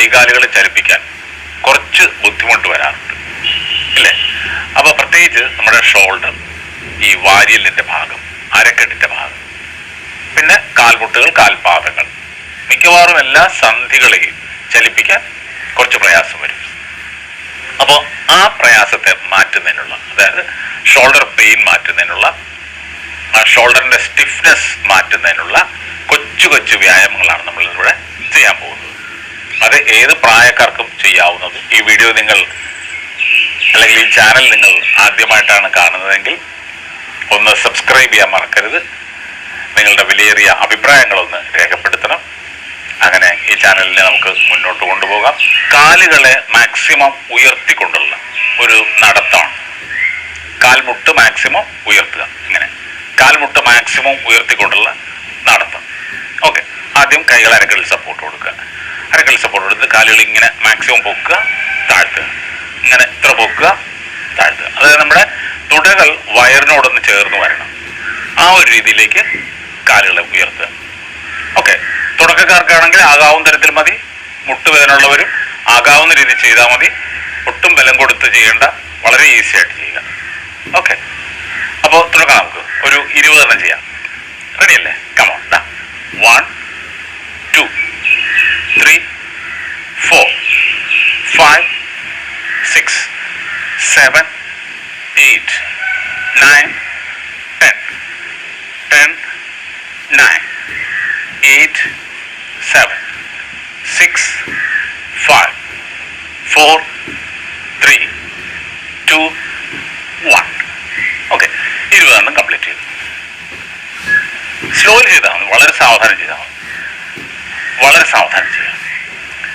കൈകാലുകൾ ചലിപ്പിക്കാൻ കുറച്ച് ബുദ്ധിമുട്ട് വരാറുണ്ട്. ഇല്ലേ? അപ്പൊ പ്രത്യേകിച്ച് നമ്മുടെ ഷോൾഡർ ഈ വാരിയലിന്റെ ഭാഗം അരക്കെട്ടിന്റെ ഭാഗം പിന്നെ കാൽമുട്ടുകൾ കാൽപാദങ്ങൾ. മിക്കവാറും എല്ലാ സന്ധികളെയും ചലിപ്പിക്കാൻ കുറച്ച് പ്രയാസം വരും. അപ്പോൾ ആ പ്രയാസത്തെ മാറ്റുന്നതിനുള്ള അതായത് ഷോൾഡർ പെയിൻ മാറ്റുന്നതിനുള്ള ആ ഷോൾഡറിന്റെ സ്റ്റിഫ്നെസ് മാറ്റുന്നതിനുള്ള കൊച്ചു കൊച്ചു വ്യായാമങ്ങളാണ് നമ്മൾ ഇവിടെ ചെയ്യാൻ പോകുന്നത്. ഏത് പ്രായക്കാർക്കും ചെയ്യാവുന്നത്? ഈ വീഡിയോ നിങ്ങൾ അല്ലെങ്കിൽ ഈ ചാനൽ നിങ്ങൾ ആദ്യമായിട്ടാണ് കാണുന്നതെങ്കിൽ ഒന്ന് സബ്സ്ക്രൈബ് ചെയ്യാൻ മറക്കരുത്. നിങ്ങളുടെ വിലയേറിയ അഭിപ്രായങ്ങളൊന്ന് രേഖപ്പെടുത്തണം. അങ്ങനെ ഈ ചാനലിനെ നമുക്ക് മുന്നോട്ട് കൊണ്ടുപോകാം. കാലുകളെ മാക്സിമം ഉയർത്തിക്കൊണ്ടുള്ള ഒരു നടത്തമാണ്. കാൽമുട്ട് മാക്സിമം ഉയർത്തുക. ഇങ്ങനെ. കാൽമുട്ട് മാക്സിമം ഉയർത്തിക്കൊണ്ടുള്ള നടത്തം. ഓക്കെ ആദ്യം കൈകൾ സപ്പോർട്ട് കൊടുക്കുക. അരകളിൽ സപ്പോർട്ട് കൊടുത്ത് കാലുകൾ ഇങ്ങനെ മാക്സിമം പൊക്കുക താഴ്ത്തുക. ഇങ്ങനെ ഇത്ര പൊക്കുക താഴ്ത്തുക. അതായത് നമ്മുടെ തുടകൾ വയറിനോടൊന്ന് ചേർന്ന് വരണം. ആ ഒരു രീതിയിലേക്ക് കാലുകളെ ഉയർത്തുക. ഓക്കെ തുടക്കക്കാർക്കാണെങ്കിൽ ആകാവുന്ന തരത്തിൽ മതി. മുട്ടുവേദനയുള്ളവരും ആകാവുന്ന രീതിയിൽ ചെയ്താൽ മതി. ഒട്ടും ബലം കൊടുത്ത് ചെയ്യേണ്ട വളരെ ഈസി ആയിട്ട് ചെയ്യുക. ഓക്കെ അപ്പോൾ തുടങ്ങാം നമുക്ക് ഒരു ഇരുപതെണ്ണം ചെയ്യാം. റെഡിയല്ലേ കമോൺ ദാ one three four five six seven eight nine ten ten nine eight seven six five four three two one okay ഇരുപതെണ്ണം complete ചെയ്തു. സ്ലോയിൽ ചെയ്താൽ മതി. വളരെ സാവധാനം ചെയ്താൽ മതി. വളരെ സാവധാനം ചെയ്യാം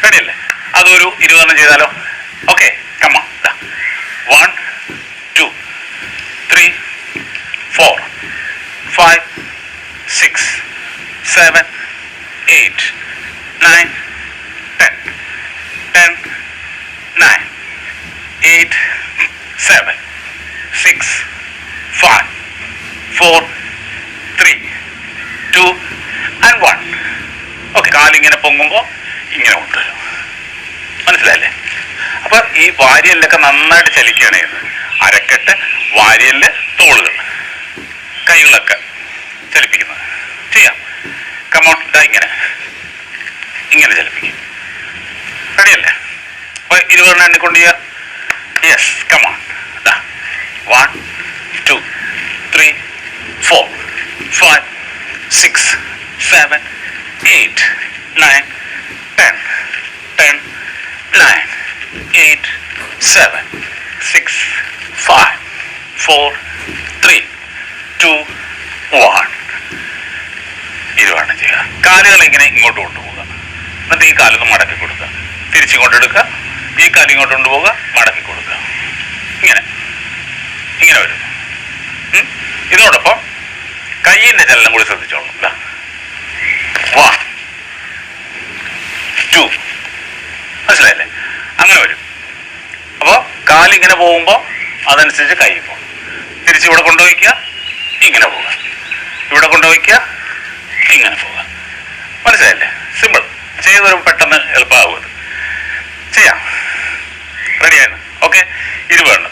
അല്ലേ അതൊരു ഇരുപതെണ്ണം ചെയ്താലോ? Okay come on one two three four five six seven eight nine ten ten nine eight seven six five four three two and one okay കാലിങ്ങനെ പൊങ്ങുമ്പോൾ ഇങ്ങനെ കൊണ്ടുവരും മനസ്സിലായില്ലേ? അപ്പൊ ഈ വാരിയലിലൊക്കെ നന്നായിട്ട് ചലിക്കുകയാണ് ചെയ്യുന്നത് അരക്കെട്ട് വാരിയലിൽ തോളുകൾ. കൈകളൊക്കെ ചലിപ്പിക്കുന്നത്. ചെയ്യാം. ഇതാ ഇങ്ങനെ. ഇങ്ങനെ ചലിപ്പിക്കും. റെഡിയല്ലേ അപ്പൊ ഇരുപതെണ്ണം എണ്ണിക്കൊണ്ട് ചെയ്യാം. യെസ് കമോൺ ഇതാ one two three four five six seven eight nine nine eight seven six five four three two one. ഇരുവാണ് ചെയ്യുക. കാലുകൾ ഇങ്ങനെ ഇങ്ങോട്ട് കൊണ്ടുപോകുക എന്നിട്ട് ഈ കാലൊന്ന് മടക്കി കൊടുക്കുക. തിരിച്ചു കൊണ്ടെടുക്കുക ഈ കാലം ഇങ്ങോട്ട് കൊണ്ടുപോകുക മടക്കി കൊടുക്കുക. ഇങ്ങനെ. ഇങ്ങനെ വരും? ഇതിനോടൊപ്പം കയ്യിന്റെ ചലനം കൂടി ശ്രദ്ധിച്ചോളൂ ഇതാ വൺ ടു മനസ്സിലായില്ലേ അങ്ങനെ വരും അപ്പോൾ കാലിങ്ങനെ പോകുമ്പോൾ അതനുസരിച്ച് കൈ പോകും. തിരിച്ച് ഇവിടെ കൊണ്ടുപോയിക്കുക ഇങ്ങനെ പോവുക. ഇവിടെ കൊണ്ടുപോയിക്കുക ഇങ്ങനെ പോവുക. മനസ്സിലായില്ലേ? സിമ്പിൾ ചെയ്തു പെട്ടെന്ന് എളുപ്പമാകും ചെയ്യാം. റെഡിയാണ് ഓക്കെ ഇതാ one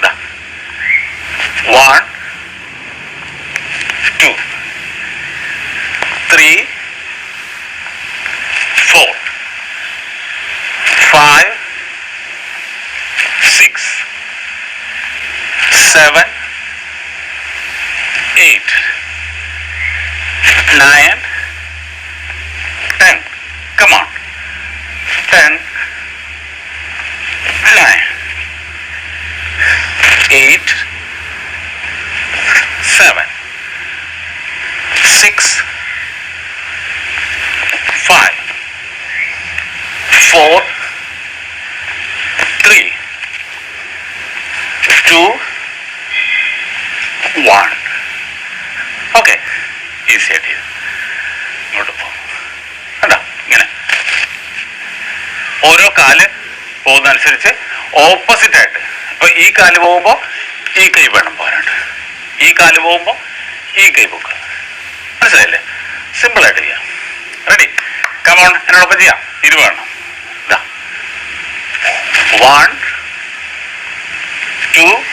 seven, eight, nine, ten. Come on. Ten. One. Okay easy ആയിട്ട് ഇങ്ങോട്ട് പോകും കണ്ടോ? ഇങ്ങനെ. ഓരോ കാൽ പോകുന്നതനുസരിച്ച് ഓപ്പോസിറ്റ് ആയിട്ട്. ഇപ്പൊ ഈ കാൽ പോകുമ്പോൾ ഈ കൈ വേണം പോരാണ്ട് ഈ കാൽ പോകുമ്പോൾ ഈ കൈ പോക്കുക. മനസ്സിലായില്ലേ? സിമ്പിൾ ആയിട്ട് ചെയ്യാം. റെഡി കമോൺ എന്നോടൊപ്പം ചെയ്യാം. ഇത് വേണം. ഇതാ. One two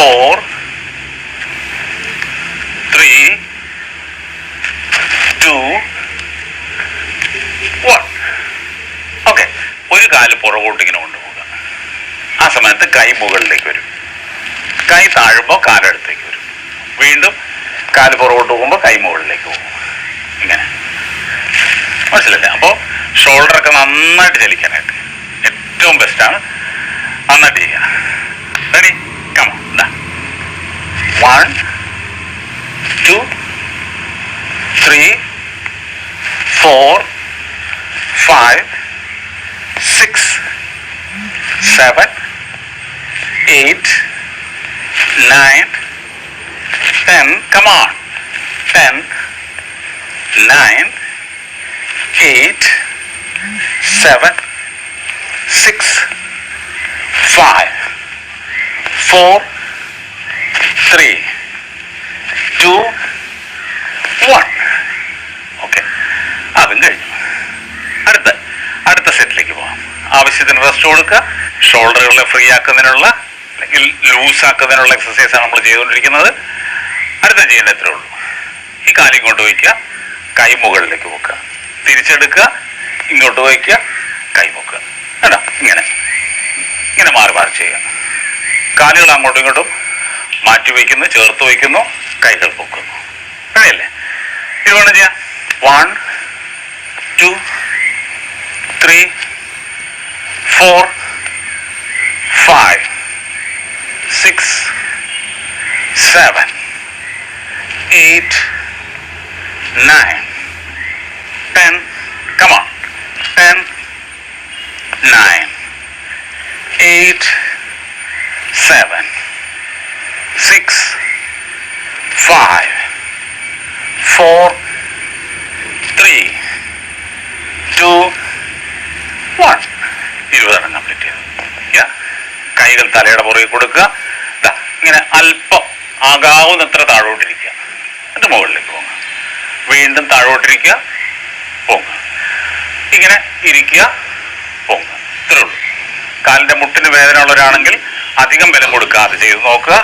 four, three, two one okay ഒരു കാൽ പുറകോട്ട് ഇങ്ങനെ കൊണ്ടുപോകുക ആ സമയത്ത് കൈ മുകളിലേക്ക് വരും. കൈ താഴുമ്പോൾ കാലടുത്തേക്ക് വരും. വീണ്ടും കാൽ പുറകോട്ട് പോകുമ്പോൾ കൈ മുകളിലേക്ക് പോകും. ഇങ്ങനെ. മനസ്സിലല്ലേ? അപ്പോൾ ഷോൾഡറൊക്കെ നന്നായിട്ട് ചലിക്കാനായിട്ട്. ഏറ്റവും ബെസ്റ്റാണ് നന്നായിട്ട് ചെയ്യുക. Ready one, two, three, four, five, six, seven, eight, nine, ten. Come on, ten, nine, eight, seven, six, five, four. Three, two, one. Okay അതും കഴിഞ്ഞു. അടുത്ത അടുത്ത സെറ്റിലേക്ക് പോകാം. ആവശ്യത്തിന് റെസ്റ്റ് കൊടുക്കുക. ഷോൾഡറുകളെ ഫ്രീ ആക്കുന്നതിനുള്ള അല്ലെങ്കിൽ ലൂസ് ആക്കുന്നതിനുള്ള എക്സസൈസ് ആണ് നമ്മൾ ചെയ്തുകൊണ്ടിരിക്കുന്നത്. അടുത്ത ചെയ്യേണ്ട എത്രേ ഉള്ളൂ. ഈ കാലം ഇങ്ങോട്ട് വയ്ക്കുക. കൈ മുകളിലേക്ക് വെക്കുക. തിരിച്ചെടുക്കുക. ഇങ്ങോട്ട് വയ്ക്കുക. കൈ വെക്കുക കേട്ടോ ഇങ്ങനെ. ഇങ്ങനെ മാറി മാറി ചെയ്യുക. കാലുകൾ അങ്ങോട്ടും ഇങ്ങോട്ടും മാറ്റി വയ്ക്കുന്നു ചേർത്ത് വയ്ക്കുന്നു കൈകൾ പൊക്കുന്നു. അങ്ങനെയല്ലേ ഇത് വേണം ചെയ്യാം one two three four five six seven eight nine ten കമാ ten nine eight seven six five four three two one ഇരുപതെണ്ണം complete ചെയ്തു. കൈകൾ തലയുടെ പുറകിൽ കൊടുക്കുക. ഇങ്ങനെ അല്പം ആകാവുന്നത്ര താഴോട്ടിരിക്കുക. എന്നിട്ട് മുകളിലേക്ക് പോകുക വീണ്ടും താഴോട്ടിരിക്കുക. പോങ്ങുക ഇങ്ങനെ ഇരിക്കുക. പോങ്ങുക ഇത്രേ ഉള്ളൂ. കാലിന്റെ മുട്ടിന് വേദന ഉള്ളവരാണെങ്കിൽ അധികം ബലം കൊടുക്കാതെ ചെയ്ത് നോക്കുക.